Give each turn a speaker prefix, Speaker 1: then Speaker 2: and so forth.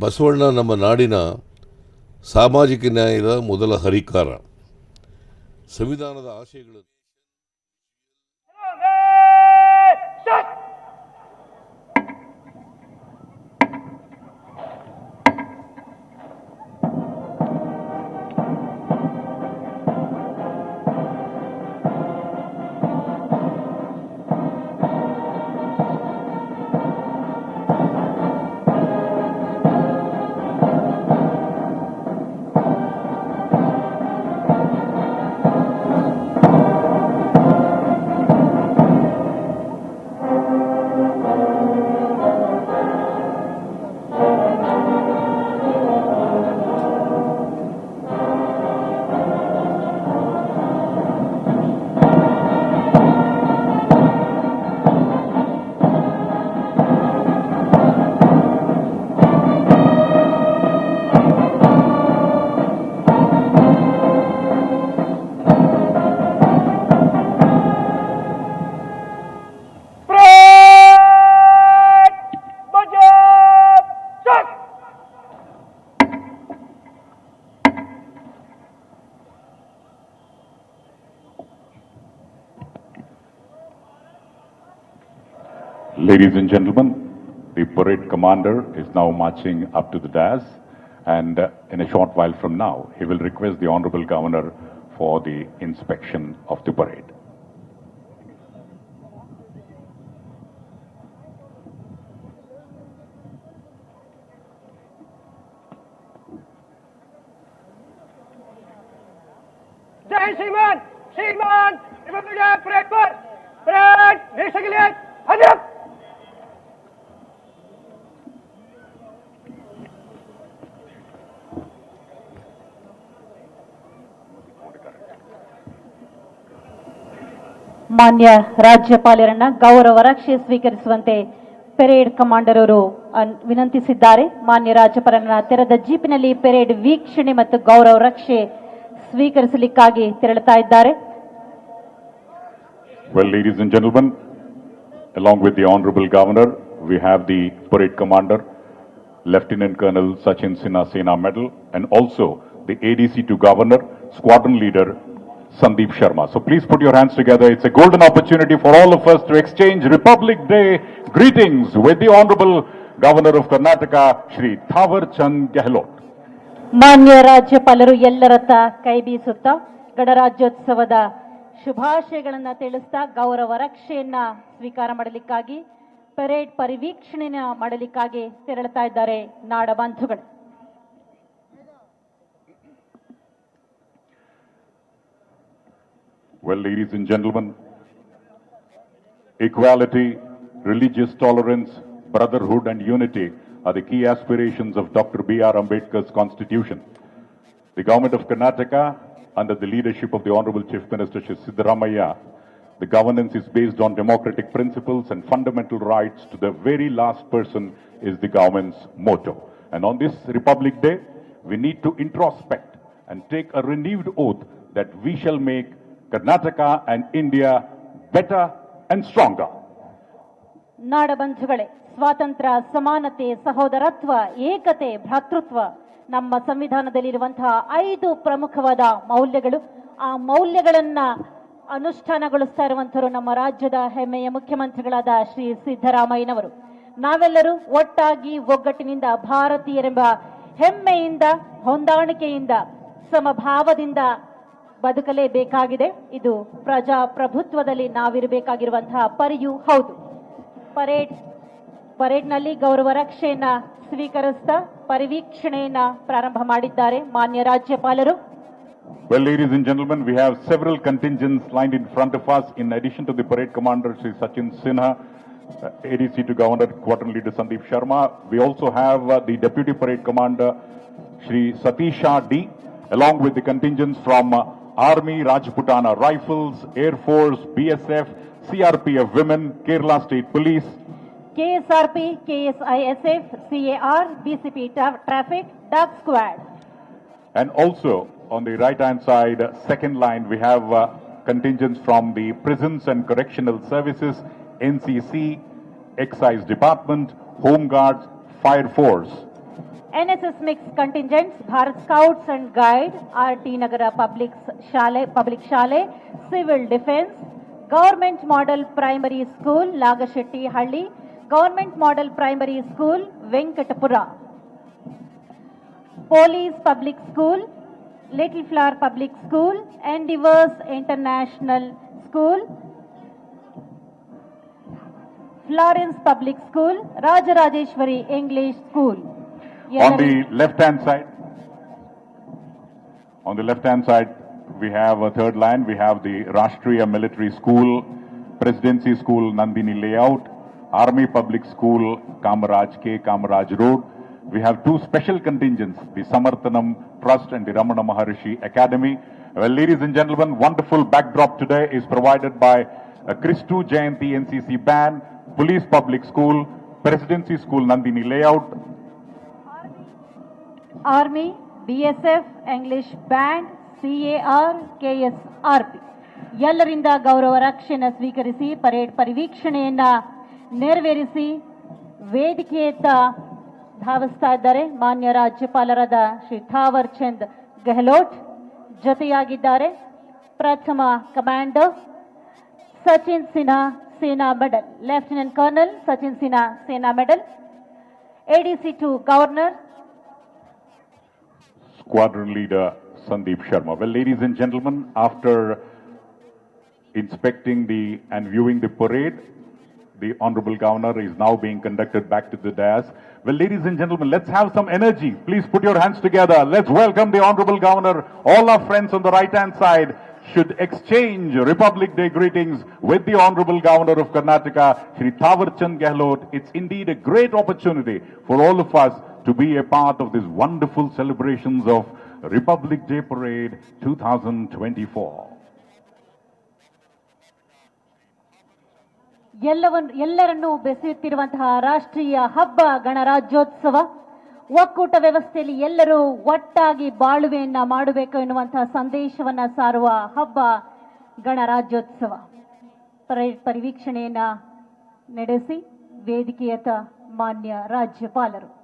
Speaker 1: ಬಸವಣ್ಣ ನಮ್ಮ ನಾಡಿನ ಸಾಮಾಜಿಕ ನ್ಯಾಯದ ಮೊದಲ ಹರಿಕಾರ. ಸಂವಿಧಾನದ ಆಶಯಗಳು.
Speaker 2: Ladies and gentlemen, the parade commander is now marching up to the dais and uh, in a short while from now, he will request the Honorable Governor for the inspection of the parade.
Speaker 3: Jai Shriman! Shriman! Parade! Parade! Parade!
Speaker 4: ಮಾನ್ಯ ರಾಜ್ಯಪಾಲರನ್ನ ಗೌರವ ರಕ್ಷೆ ಸ್ವೀಕರಿಸುವಂತೆ parade commander ಅವರು ವಿನಂತಿಸಿದ್ದಾರೆ ಮಾನ್ಯ ರಾಜ್ಯಪಾಲರನ್ನ ತೆರೆದ ಜೀಪಿನಲ್ಲಿ parade ವೀಕ್ಷಣೆ ಮತ್ತು ಗೌರವ ರಕ್ಷೆ ಸ್ವೀಕರಿಸಲಿಕ್ಕಾಗಿ ತೆರಳುತ್ತಾ ಇದ್ದಾರೆ
Speaker 2: Well, ladies and gentlemen, along with the honorable governor, we have the parade commander, Lieutenant Colonel Sachin Sinha Sena Medal, and also the ADC to governor, squadron leader Sandeep Sharma. So please put your hands together. It's a golden opportunity for all of us to exchange Republic Day greetings with the honorable governor of Karnataka, Shri Thavar Chand Gehlot.
Speaker 4: ಮಾನ್ಯ ರಾಜ್ಯಪಾಲರು ಎಲ್ಲರತ್ತ ಕೈ ಬೀಸುತ್ತಾ ಗಣರಾಜ್ಯೋತ್ಸವದ ಶುಭಾಶಯಗಳನ್ನು ತಿಳಿಸ್ತಾ ಗೌರವ ರಕ್ಷೆಯನ್ನ ಸ್ವೀಕಾರ ಮಾಡಲಿಕ್ಕಾಗಿ parade ಪರಿವೀಕ್ಷಣೆನ ಮಾಡಲಿಕ್ಕಾಗಿ ತೆರಳುತ್ತಾ ಇದ್ದಾರೆ ನಾಡ
Speaker 2: Well, ladies and gentlemen, equality, religious tolerance, brotherhood, and unity are the key aspirations of Dr. B.R. Ambedkar's constitution. The government of Karnataka, under the leadership of the Honorable Chief Minister Shri Siddaramaiah, the governance is based on democratic principles and fundamental rights to the very last person is the government's motto. And on this Republic Day, we need to introspect and take a renewed oath that we shall make Karnataka and India better and stronger.
Speaker 4: ನಾಡಬಂಧುಗಳೇ, ಸ್ವಾತಂತ್ರ್ಯ, ಸಮಾನತೆ, ಸಹೋದರತ್ವ, ಏಕತೆ, ಭ್ರಾತೃತ್ವ, ನಮ್ಮ ಸಂವಿಧಾನದಲ್ಲಿರುವಂತಹ ಐದು ಪ್ರಮುಖವಾದ ಮೌಲ್ಯಗಳು ಆ ಮೌಲ್ಯಗಳನ್ನ ಅನುಷ್ಠಾನಗೊಳಿಸ್ತಾ ಇರುವಂತವರು ನಮ್ಮ ರಾಜ್ಯದ ಹೆಮ್ಮೆಯ ಮುಖ್ಯಮಂತ್ರಿಗಳಾದ ಶ್ರೀ ಸಿದ್ದರಾಮಯ್ಯನವರು ನಾವೆಲ್ಲರೂ ಒಟ್ಟಾಗಿ ಒಗ್ಗಟ್ಟಿನಿಂದ ಭಾರತೀಯರೆಂಬ ಹೆಮ್ಮೆಯಿಂದ, ಹೊಂದಾಣಿಕೆಯಿಂದ, ಸಮಭಾವದಿಂದ ಬದುಕಲೇಬೇಕಾಗಿದೆ ಇದು ಪ್ರಜಾಪ್ರಭುತ್ವದಲ್ಲಿ ನಾವಿರಬೇಕಾಗಿರುವಂತಹ ಪರಿಯೂ ಹೌದು ಪರೇಡ್ ಪರೇಡ್ನಲ್ಲಿ ಗೌರವ ರಕ್ಷೆಯನ್ನ ಸ್ವೀಕರಿಸ್ತಾ ಪರಿವೀಕ್ಷಣೆಯನ್ನ ಪ್ರಾರಂಭ ಮಾಡಿದ್ದಾರೆ ಮಾನ್ಯ ರಾಜ್ಯಪಾಲರು
Speaker 2: Well, ladies and gentlemen, we have several contingents lined in front of us. In addition to the parade commander, Sri Sachin Sinha, uh, ADC to Governor, Quarter Leader Sandeep Sharma. We also have uh, the Deputy Parade Commander, Sri Satisha D, along with the contingents from uh, Army Rajputana Rifles, Air Force, BSF, CRPF Women, Kerala State Police,
Speaker 4: KSRP, KSISF, CAR, BCP tra Traffic, Duck Squad.
Speaker 2: And also on the right hand side, second line, we have uh, contingents from the Prisons and Correctional Services, NCC, Excise Department, Home Guards, Fire Force.
Speaker 4: NSS mix contingents Bharat scouts and guide R T Nagar public Saleh public Saleh civil defence government model primary school लागशेटि हल government model primary school Venkatapur police public school little flower public school and diverse international school Florence public school Rajarajeshwari English school
Speaker 2: On the left-hand side, on the left-hand side, we have a third line. We have the Rashtriya Military School, Presidency School, Nandini Layout, Army Public School, Kamaraj K, Kamaraj Road. We have two special contingents, the Samarthanam Trust and the Ramana Maharishi Academy. Well, ladies and gentlemen, wonderful backdrop today is provided by uh, Christu Kristu Jayanti NCC Band, Police Public School, Presidency School Nandini Layout,
Speaker 4: army BSF English band CAR KSRP ಎಲ್ಲರಿಂದ ಗೌರವ ರಕ್ಷೆಯನ್ನು ಸ್ವೀಕರಿಸಿ, parade ಪರಿವೀಕ್ಷಣೆಯನ್ನ ನೆರವೇರಿಸಿ ವೇದಿಕೆಯತ್ತ ಧಾವಿಸ್ತಾ ಇದ್ದಾರೆ ಮಾನ್ಯ ರಾಜ್ಯಪಾಲರಾದ ಶ್ರೀ ಥಾವರ್ ಚಂದ್ ಗೆಹ್ಲೋಟ್. ಜೊತೆಯಾಗಿದ್ದಾರೆ ಪ್ರಥಮ commander Sachin Sinha Sena medal, lieutenant colonel Sachin Sinha Sena medal ADC to governor
Speaker 2: Squadron Leader Sandeep Sharma. Well, ladies and gentlemen, after inspecting the and viewing the parade, the Honorable Governor is now being conducted back to the dais. Well, ladies and gentlemen, let's have some energy. Please put your hands together. Let's welcome the Honorable Governor. All our friends on the right-hand side should exchange Republic Day greetings with the Honorable Governor of Karnataka, Shri Thawarchand Gehlot. It's indeed a great opportunity for all of us to be a part of these wonderful celebrations of Republic Day Parade 2024.
Speaker 4: ಎಲ್ಲವನ್ನು ಎಲ್ಲರನ್ನೂ ಬೆಸೆಯುತ್ತಿರುವಂತಹ ರಾಷ್ಟ್ರೀಯ ಹಬ್ಬ ಗಣರಾಜ್ಯೋತ್ಸವ ಒಕ್ಕೂಟ ವ್ಯವಸ್ಥೆಯಲ್ಲಿ ಎಲ್ಲರೂ ಒಟ್ಟಾಗಿ ಬಾಳುವೆಯನ್ನ ಮಾಡಬೇಕು ಎನ್ನುವಂತಹ ಸಂದೇಶವನ್ನ ಸಾರುವ ಹಬ್ಬ ಗಣರಾಜ್ಯೋತ್ಸವ. ಪರಿವೀಕ್ಷಣೆಯನ್ನ ನಡೆಸಿ ವೇದಿಕೆಯತ ಮಾನ್ಯ ರಾಜ್ಯಪಾಲರು.